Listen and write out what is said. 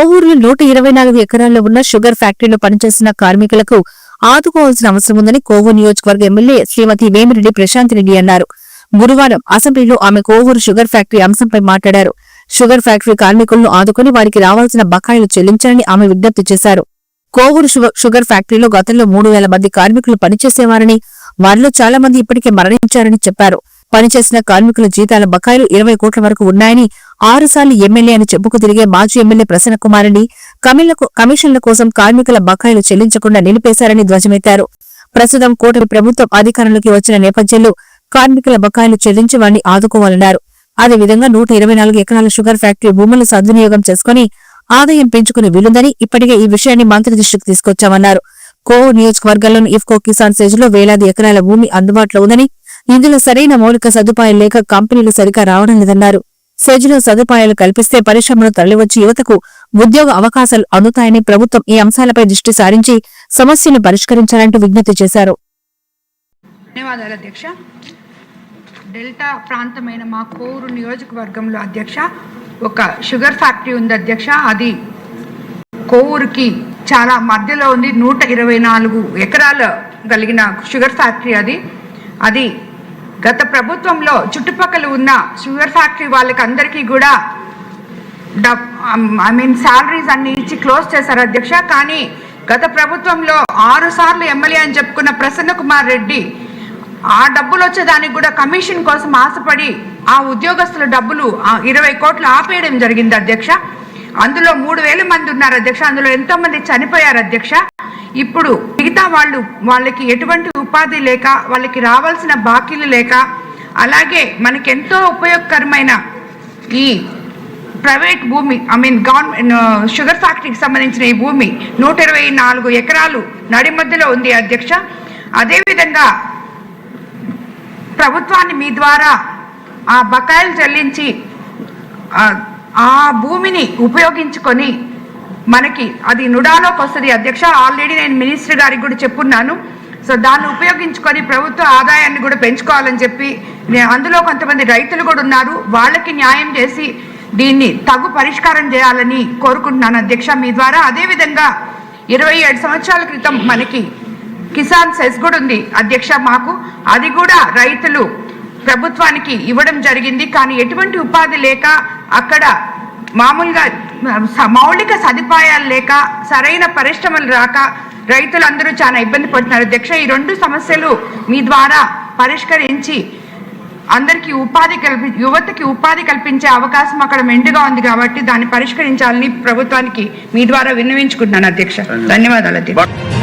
కోవూరులో నూట ఇరవై నాలుగు ఎకరాల్లో ఉన్న షుగర్ ఫ్యాక్టరీలో పనిచేస్తున్న కార్మికులకు ఆదుకోవాల్సిన అవసరం ఉందని కోవూరు నియోజకవర్గ ఎమ్మెల్యే శ్రీమతి వేమిరెడ్డి ప్రశాంత్ రెడ్డి అన్నారు. గురువారం అసెంబ్లీలో ఆమె కోవూరు షుగర్ ఫ్యాక్టరీ అంశంపై మాట్లాడారు. షుగర్ ఫ్యాక్టరీ కార్మికులను ఆదుకుని వారికి రావాల్సిన బకాయిలు చెల్లించాలని ఆమె విజ్ఞప్తి చేశారు. కోవూరు షుగర్ ఫ్యాక్టరీలో గతంలో మూడు వేల మంది కార్మికులు పనిచేసేవారని వారిలో చాలా మంది ఇప్పటికే మరణించారని చెప్పారు. పనిచేసిన కార్మికుల జీతాల బకాయిలు ఇరవై కోట్ల వరకు ఉన్నాయని ఆరుసార్లు ఎమ్మెల్యే అని చెప్పుకు తిరిగే మాజీ ఎమ్మెల్యే ప్రసన్న కుమారుని కమిషన్ల కోసం కార్మికుల బకాయిలు చెల్లించకుండా నిలిపేశారని ధ్వజమెత్తారు. ప్రస్తుతం కూటమి ప్రభుత్వం అధికారంలోకి వచ్చిన నేపథ్యంలో కార్మికుల బకాయిలు చెల్లించి వారిని ఆదుకోవాలన్నారు. అదేవిధంగా నూట ఇరవై నాలుగు ఎకరాల షుగర్ ఫ్యాక్టరీ భూములను సద్వినియోగం చేసుకుని ఆదాయం పెంచుకుని వీలుందని ఇప్పటికే ఈ విషయాన్ని మంత్రి దృష్టికి తీసుకొచ్చామన్నారు. కో నియోజకవర్గంలోని ఇఫ్కో కిసాన్ సేజ్లో వేలాది ఎకరాల భూమి అందుబాటులో ఉందని ఇందులో సరైన మౌలిక సదుపాయాలు లేక కంపెనీలు సరిగా రావడం లేదన్నారు. సెజ్లో సదుపాయాలు కల్పిస్తే పరిశ్రమలు తరలివచ్చి యువతకు ఉద్యోగ అవకాశాలు అందుతాయని ప్రభుత్వం ఈ అంశాలపై దృష్టి సారించి సమస్యను పరిష్కరించాలంటూ విజ్ఞప్తి చేశారు. ధన్యవాదాలు అధ్యక్ష. డెల్టా ప్రాంతమైన మా కోరు నియోజకవర్గంలో అధ్యక్ష ఒక షుగర్ ఫ్యాక్టరీ ఉంది అధ్యక్ష అది కోవూరుకి చాలా మధ్యలో ఉంది. నూట ఇరవై నాలుగు ఎకరాలు కలిగిన షుగర్ ఫ్యాక్టరీ అది. అది గత ప్రభుత్వంలో చుట్టుపక్కల ఉన్న షుగర్ ఫ్యాక్టరీ వాళ్ళకి అందరికీ కూడా డబ్ ఐ మీన్ శాలరీస్ అన్ని ఇచ్చి క్లోజ్ చేశారు అధ్యక్ష. కానీ గత ప్రభుత్వంలో ఆరు సార్లు ఎమ్మెల్యే అని చెప్పుకున్న ప్రసన్న కుమార్ రెడ్డి ఆ డబ్బులు వచ్చేదానికి కూడా కమిషన్ కోసం ఆశపడి ఆ ఉద్యోగస్తుల డబ్బులు ఇరవై కోట్లు ఆపేయడం జరిగింది అధ్యక్ష. అందులో మూడు వేల మంది ఉన్నారు అధ్యక్ష. అందులో ఎంతో మంది చనిపోయారు అధ్యక్ష. ఇప్పుడు మిగతా వాళ్ళు వాళ్ళకి ఎటువంటి ఉపాధి లేక వాళ్ళకి రావాల్సిన బాకీలు లేక అలాగే మనకెంతో ఉపయోగకరమైన ఈ ప్రైవేట్ భూమి ఐ మీన్ గవర్నమెంట్ షుగర్ ఫ్యాక్టరీకి సంబంధించిన ఈ భూమి నూట ఇరవై నాలుగు ఎకరాలు నడి మధ్యలో ఉంది అధ్యక్ష. అదేవిధంగా ప్రభుత్వాన్ని మీ ద్వారా ఆ బకాయిలు చెల్లించి ఆ భూమిని ఉపయోగించుకొని మనకి అది నుడాలోకి వస్తుంది. అధ్యక్ష ఆల్రెడీ నేను మినిస్టర్ గారికి కూడా చెప్పున్నాను. సో దాన్ని ఉపయోగించుకొని ప్రభుత్వ ఆదాయాన్ని కూడా పెంచుకోవాలని చెప్పి అందులో కొంతమంది రైతులు కూడా ఉన్నారు. వాళ్ళకి న్యాయం చేసి దీన్ని తగు పరిష్కారం చేయాలని కోరుకుంటున్నాను అధ్యక్ష మీ ద్వారా. అదేవిధంగా ఇరవై ఏడు సంవత్సరాల క్రితం మనకి కిసాన్ సెస్ కూడా ఉంది అధ్యక్ష మాకు. అది కూడా రైతులు ప్రభుత్వానికి ఇవ్వడం జరిగింది. కానీ ఎటువంటి ఉపాధి లేక అక్కడ మామూలుగా మౌలిక సదుపాయాలు లేక సరైన పరిశ్రమలు రాక రైతులందరూ చాలా ఇబ్బంది పడుతున్నారు. అధ్యక్ష ఈ రెండు సమస్యలు మీ ద్వారా పరిష్కరించి అందరికీ ఉపాధి కల్పి యువతకి ఉపాధి కల్పించే అవకాశం అక్కడ మెండుగా ఉంది కాబట్టి దాన్ని పరిష్కరించాలని ప్రభుత్వానికి మీ ద్వారా విన్నవించుకుంటున్నాను అధ్యక్ష. ధన్యవాదాలు. అధ్యక్ష.